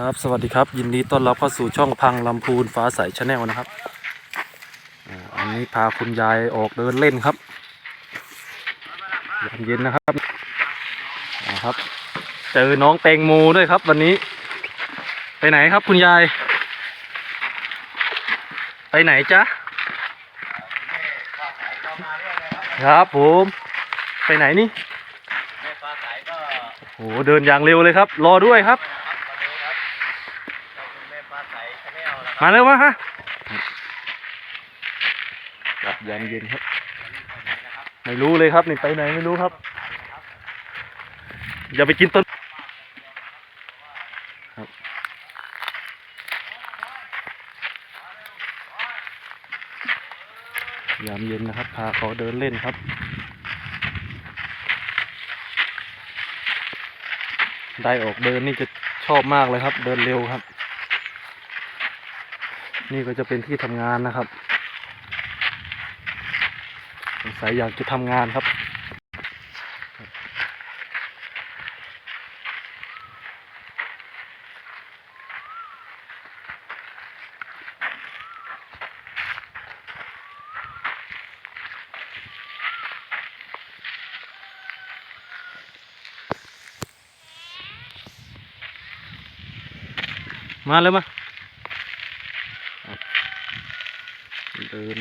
ครับสวัสดีครับ ยินดีต้อนรับเข้าสู่ช่องพังลำพูนฟ้าใสชาแนลนะครับอันนี้พาคุณยายออกเดินเล่นครับยามเย็นนะครับนะครับ เจอน้องแตงโมด้วยครับ วันนี้ ไปไหนครับคุณยาย ไปไหนจ๊ะครับผมไปไหนนี่โอ้โหเดินอย่างเร็วเลยครับ รอด้วยครับ มาเร็วมาฮะกลับยามเย็นครับ ไม่รู้เลยครับนี่ไปไหนไม่รู้ครับ อย่าไปกินต้นครับยามเย็นนะครับ พาเขาเดินเล่นครับได้ออกเดินนี่จะชอบมากเลยครับ เดินเร็วครับ นี่ก็จะเป็นที่ทำงานนะครับสงสัยอยากจะทำงานครับ มาเลยมา เดิน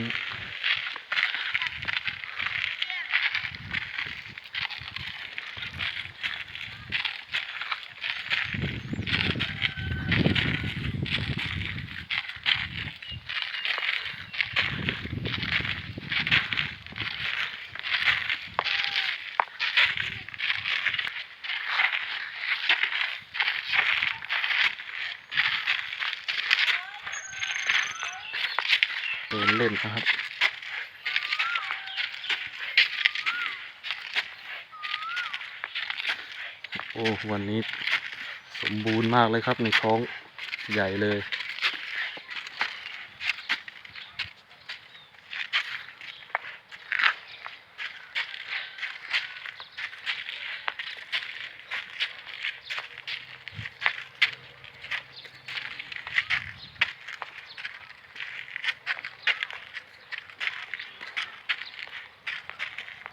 ล่นนะครับ โอ้ วันนี้สมบูรณ์มากเลยครับในท้องใหญ่เลย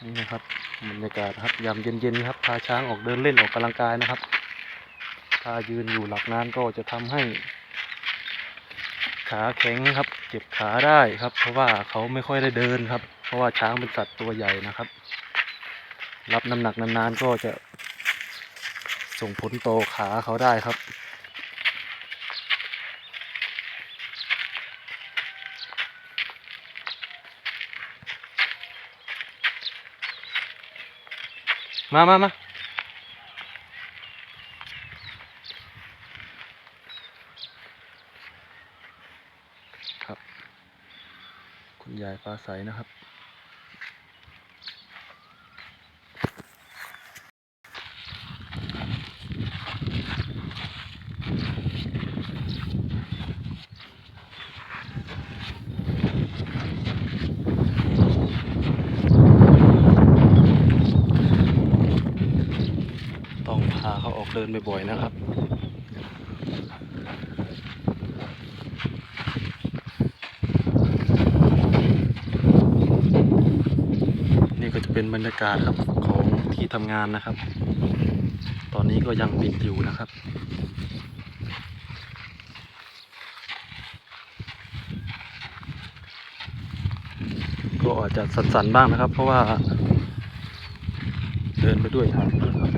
นี่นะครับบรรยากาศครับยามเย็นๆครับพาช้างออกเดินเล่นออกกำลังกายนะครับ ถ้ายืนอยู่หลักนานก็จะทำให้ ขาแข็งครับ เจ็บขาได้ครับ เพราะว่าเขาไม่ค่อยได้เดินครับ เพราะว่าช้างเป็นสัตว์ตัวใหญ่นะครับ รับน้ำหนักนานๆก็จะส่งผลต่อขาเขาได้ครับ มามามาครับ คุณยายปลาใสนะครับ ต้องพาเขาออกเดินบ่อยๆนะครับ นี่ก็จะเป็นบรรยากาศครับของที่ทำงานนะครับ ตอนนี้ก็ยังปิดอยู่นะครับก็อาจจะสั่นๆบ้างนะครับ เพราะว่าเดินไปด้วยครับ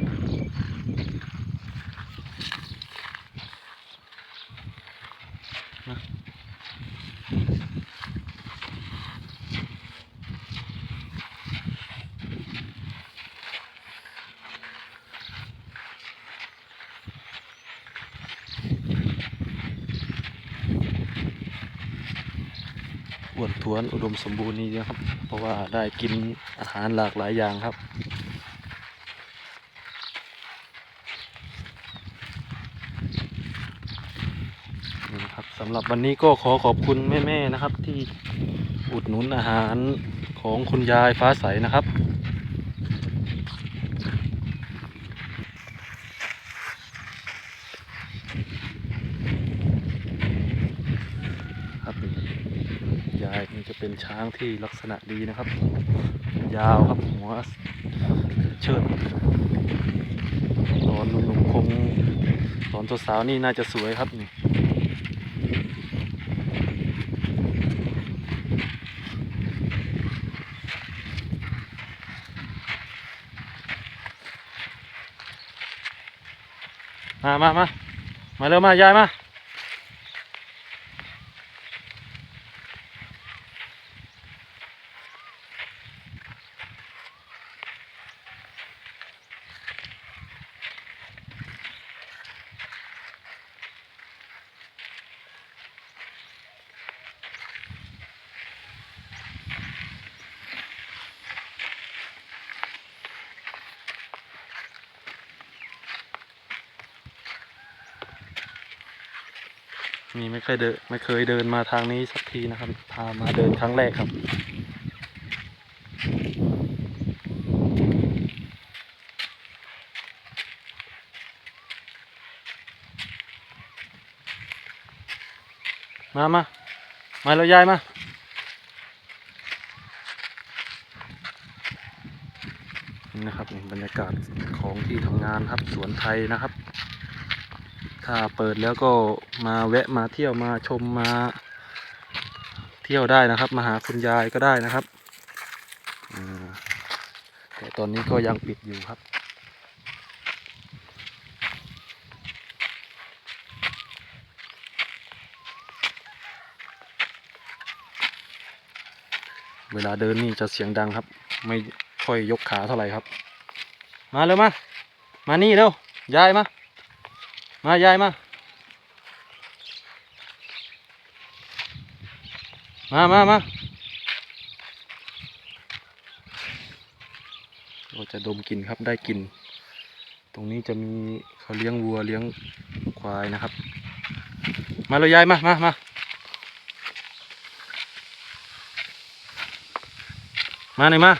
อ้วนท้วนอุดมสมบูรณ์นี่นะครับ เพราะว่าได้กินอาหารหลากหลายอย่างครับ นะครับสำหรับวันนี้ก็ขอขอบคุณแม่ๆนะครับ ที่อุดหนุนอาหารของคุณยายฟ้าใสนะครับ นี่จะเป็นช้างที่ลักษณะดีนะครับ ยาวครับหัวเชิดตอนหนุ่มๆคงตอนสาวๆนี่น่าจะสวยครับนี่มามามามาเร็วมายายมา มีไม่เคยเดินไม่เคยเดินมาทางนี้สักทีนะครับ พามาเดินครั้งแรกครับ มามามาแล้วยายมานี่นะครับบรรยากาศของที่ทำงานครับสวนไทยนะครับ ถ้าเปิดแล้วก็มาแวะมาเที่ยวมาชมมาเที่ยวได้นะครับ มาหาคุณยายก็ได้นะครับแต่ตอนนี้ก็ยังปิดอยู่ครับ เวลาเดินนี่จะเสียงดังครับ ไม่ค่อยยกขาเท่าไหร่ครับ มาเร็วมา มานี่เร็วยายมา มายายมา มามามาเราจะดมกลิ่นครับได้กลิ่น ตรงนี้จะมีเขาเลี้ยงวัวเลี้ยงควายนะครับ มาเลยยายมามามามาหน่อยมา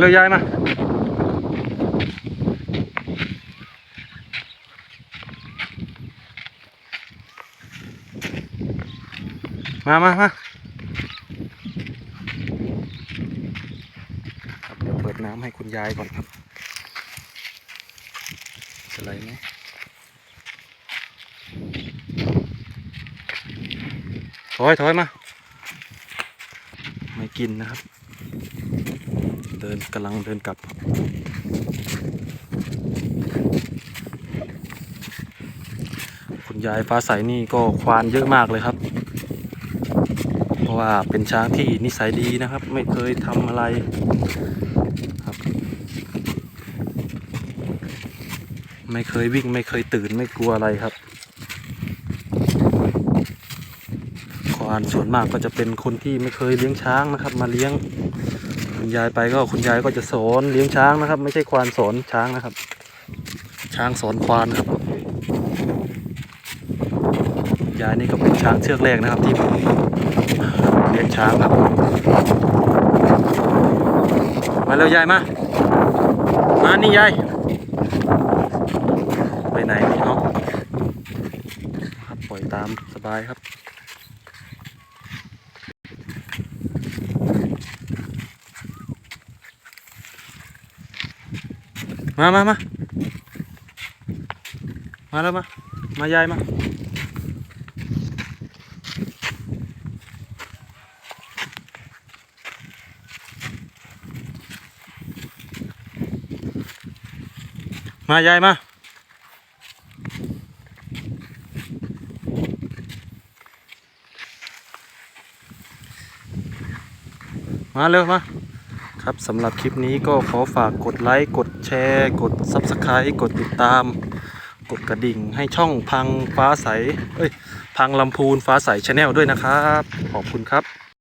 เลยยายมามามามาครับเดี๋ยวเปิดน้ำให้คุณยายก่อนครับ จะไหลไหมถอยถอยมา ไม่กินนะครับ ดินกำลังเดินกลับครับ คุณยายฟ้าใสนี่ก็ควานเยอะมากเลยครับ เพราะว่าเป็นช้างที่นิสัยดีนะครับ ไม่เคยทำอะไรครับ ไม่เคยวิ่งไม่เคยตื่นไม่กลัวอะไรครับควานส่วนมากก็จะเป็นคนที่ไม่เคยเลี้ยงช้างนะครับ มาเลี้ยง คุณยายไปก็คุณยายก็จะสอนเลี้ยงช้างนะครับ ไม่ใช่ควานสอนช้างนะครับ ช้างสอนควานครับยายนี่ก็เป็นช้างเชือกแรกนะครับ ที่ผมเลี้ยงช้างครับมาแล้วยายมามานี่ยายไปไหนนี่เนาะปล่อยตามสบายครับ มามามามาแล้วมามายายมามา ยายมา มาเร็วมา ครับสำหรับคลิปนี้ก็ขอฝากกดไลค์ กดแชร์ กด Subscribe กดติดตาม กดกระดิ่งให้ช่องพังฟ้าใส เอ้ย พังลำพูนฟ้าใสชาแนลด้วยนะครับ ขอบคุณครับ